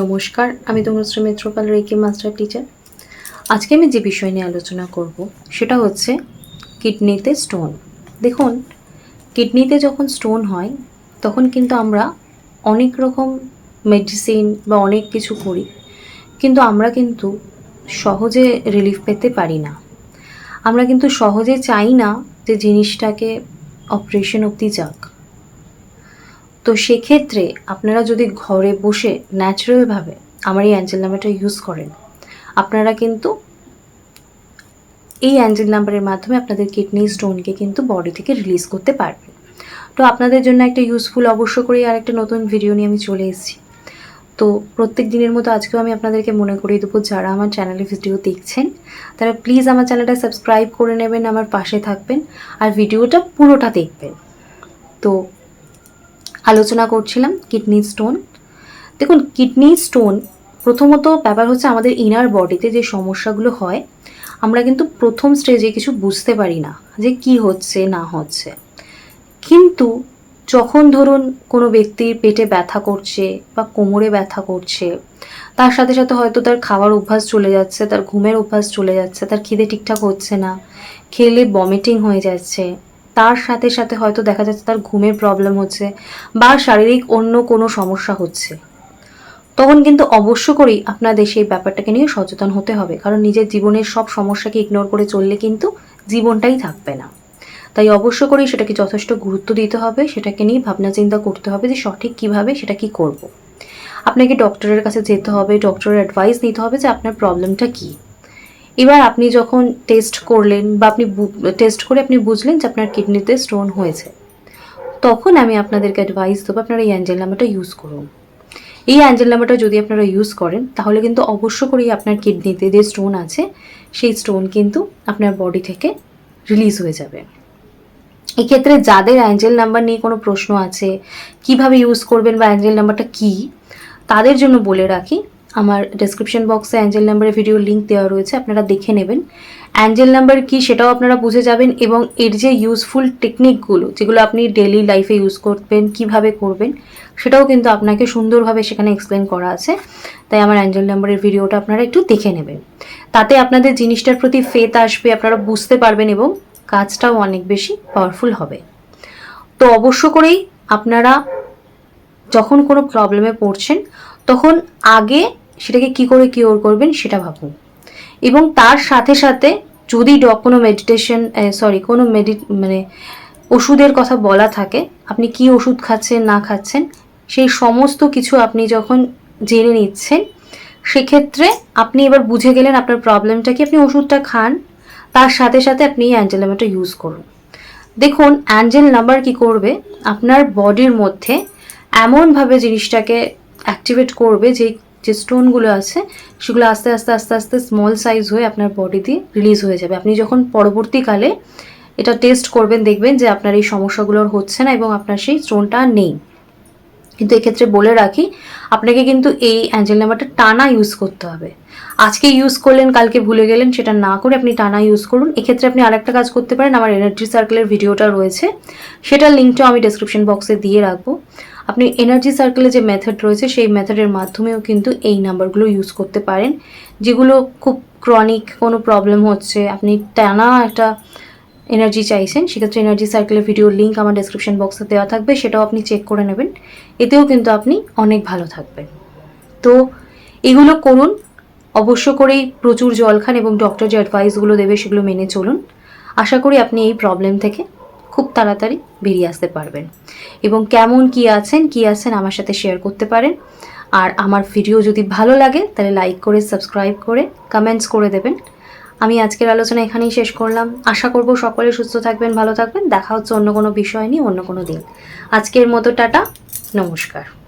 নমস্কার, আমি Tanushree Mitrapal reiki master teacher. আজকে আমি যে বিষয় নিয়ে আলোচনা করব, সেটা হচ্ছে কিডনিতে স্টোন। দেখুন, কিডনিতে যখন স্টোন হয়, তখন কিন্তু আমরা অনেক রকম মেডিসিন বা অনেক কিছু করি, কিন্তু আমরা কিন্তু সহজে রিলিফ পেতে পারি না। আমরা কিন্তু সহজে চাই না যে জিনিসটাকে অপারেশন অবধি যাক। তো সেক্ষেত্রে আপনারা যদি ঘরে বসে ন্যাচারালভাবে আমার এই অ্যাঞ্জেল নাম্বারটা ইউজ করেন, আপনারা কিন্তু এই অ্যাঞ্জেল নাম্বারের মাধ্যমে আপনাদের কিডনি স্টোনকে কিন্তু বডি থেকে রিলিজ করতে পারবেন। তো আপনাদের জন্য একটা ইউজফুল অবশ্য করেই আর একটা নতুন ভিডিও নিয়ে আমি চলে এসেছি। তো প্রত্যেক দিনের মতো আজকেও আমি আপনাদেরকে মনে করিয়ে দেবো, যারা আমার চ্যানেলে ভিডিও দেখছেন, তারা প্লিজ আমার চ্যানেলটা সাবস্ক্রাইব করে নেবেন, আমার পাশে থাকবেন, আর ভিডিওটা পুরোটা দেখবেন। তো আলোচনা করছিলাম, কিডনি স্টোন। দেখুন, কিডনি স্টোন প্রথমত ব্যাপার হচ্ছে আমাদের ইনার বডিতে যে সমস্যাগুলো হয়, আমরা কিন্তু প্রথম স্টেজে কিছু বুঝতে পারি না যে কি হচ্ছে, না হচ্ছে। কিন্তু যখন ধরুন কোনো ব্যক্তির পেটে ব্যথা করছে বা কোমরে ব্যথা করছে, তার সাথে সাথে হয়তো তার খাওয়ার অভ্যাস চলে যাচ্ছে, তার ঘুমের অভ্যাস চলে যাচ্ছে, তার খিদে ঠিকঠাক হচ্ছে না, খেলে বমিটিং হয়ে যাচ্ছে তার সাথে সাথে হয়তো দেখা যাচ্ছে তার ঘুমের প্রবলেম হচ্ছে বা শারীরিক অন্য কোনো সমস্যা হচ্ছে। তখন কিন্তু অবশ্য করেই আপনাদের সেই ব্যাপারটাকে নিয়ে সচেতন হতে হবে, কারণ নিজের জীবনের সব সমস্যাকে ইগনোর করে চললে কিন্তু জীবনটাই থাকবে না। তাই অবশ্য করেই সেটাকে যথেষ্ট গুরুত্ব দিতে হবে, সেটাকে নিয়ে ভাবনা চিন্তা করতে হবে যে সঠিক কীভাবে সেটা কি করব। আপনাকে ডক্টরের কাছে যেতে হবে ডক্টরের অ্যাডভাইস নিতে হবে যে আপনার প্রবলেমটা কী। এবার আপনি যখন টেস্ট করলেন বা আপনি টেস্ট করে আপনি বুঝলেন যে আপনার কিডনিতে স্টোন হয়েছে, তখন আমি আপনাদেরকে অ্যাডভাইস দেবো, আপনারা এই অ্যাঞ্জেল নামাটা ইউজ করুন। এই অ্যাঞ্জেল নামাটা যদি আপনারা ইউজ করেন, তাহলে কিন্তু অবশ্য করেই আপনার কিডনিতে যে স্টোন আছে, সেই স্টোন কিন্তু আপনার বডি থেকে রিলিজ হয়ে যাবে। এক্ষেত্রে যাদের অ্যাঞ্জেল নাম্বার নিয়ে কোনো প্রশ্ন আছে, কীভাবে ইউজ করবেন বা অ্যাঞ্জেল নাম্বারটা কী, তাদের জন্য বলে রাখি আমার ডেসক্রিপশন বক্সে অ্যাঞ্জেল নাম্বারের ভিডিও লিঙ্ক দেওয়া রয়েছে, আপনারা দেখে নেবেন। অ্যাঞ্জেল নাম্বার কি সেটাও আপনারা বুঝে যাবেন এবং এর যে ইউজফুল টেকনিকগুলো যেগুলো আপনি ডেলি লাইফে ইউজ করবেন, কীভাবে করবেন, সেটাও কিন্তু আপনাকে সুন্দরভাবে সেখানে এক্সপ্লেন করা আছে। তাই আমার অ্যাঞ্জেল নাম্বারের ভিডিওটা আপনারা একটু দেখে নেবেন। তাতে আপনাদের জিনিসটার প্রতি ফেত আসবে, আপনারা বুঝতে পারবেন এবং কাজটাও অনেক বেশি পাওয়ারফুল হবে। তো অবশ্য করেই আপনারা যখন কোনো প্রবলেমে পড়ছেন, তখন আগে সেটাকে কি করে কিওর করবেন সেটা ভাবুন। এবং তার সাথে সাথে যদি ড কোনো মেডিটেশন সরি কোনো মেডি মানে ওষুধের কথা বলা থাকে, আপনি কি ওষুধ খাচ্ছেন, না খাচ্ছেন, সেই সমস্ত কিছু আপনি যখন জেনে নিচ্ছেন, সেক্ষেত্রে আপনি এবার বুঝে গেলেন আপনার প্রবলেমটা কি, আপনি ওষুধটা খান, তার সাথে সাথে আপনি অ্যাঞ্জেল নাম্বারটা ইউজ করুন। দেখুন অ্যাঞ্জেল নাম্বার কি করবে? আপনার বডির মধ্যে এমনভাবে জিনিসটাকে অ্যাক্টিভেট করবে যে যে স্টোনগুলো আছে, সেগুলো আস্তে আস্তে আস্তে আস্তে স্মল সাইজ হয়ে আপনার বডিতে রিলিজ হয়ে যাবে। আপনি যখন পরবর্তীকালে এটা টেস্ট করবেন, দেখবেন যে আপনার এই সমস্যাগুলোর হচ্ছে না এবং আপনার সেই স্টোনটা নেই। কিন্তু এক্ষেত্রে বলে রাখি, আপনাকে কিন্তু এই অ্যাঞ্জেল নাম্বারটা টানা ইউজ করতে হবে। আজকে ইউজ করলেন, কালকে ভুলে গেলেন, সেটা না করে আপনি টানা ইউজ করুন। এক্ষেত্রে আপনি আরেকটা কাজ করতে পারেন। আমার এনার্জি সার্কেলের ভিডিওটা রয়েছে। সেটার লিঙ্কটাও আমি ডেসক্রিপশন বক্সে দিয়ে রাখব। আপনি এনার্জি সার্কেলে যে মেথড রয়েছে, সেই মেথডের মাধ্যমেও কিন্তু এই নাম্বারগুলো ইউজ করতে পারেন, যেগুলো খুব ক্রনিক কোনো প্রবলেম হচ্ছে। আপনি টানা একটা এনার্জি চাইছেন, সেক্ষেত্রে এনার্জি সার্কেলের ভিডিওর লিঙ্ক আমার ডেসক্রিপশন বক্সে দেওয়া থাকবে, সেটাও আপনি চেক করে নেবেন। এতেও কিন্তু আপনি অনেক ভালো থাকবেন। তো এগুলো করুন, অবশ্য করেই প্রচুর জল খান এবং ডক্টর যে অ্যাডভাইসগুলো দেবে সেগুলো মেনে চলুন। আশা করি আপনি এই প্রবলেম থেকে খুব তাড়াতাড়ি বেরিয়ে আসতে পারবেন। এবং কেমন কি আছেন কি আছেন আমার সাথে শেয়ার করতে পারেন। আর আমার ভিডিও যদি ভালো লাগে, তাহলে লাইক করে সাবস্ক্রাইব করে কমেন্টস করে দেবেন। আমি আজকের আলোচনা এখানেই শেষ করলাম। আশা করব সকলে সুস্থ থাকবেন, ভালো থাকবেন। দেখা হচ্ছে অন্য কোনো বিষয় নিয়ে, অন্য কোনো দিন। আজকের মতো টাটা, নমস্কার।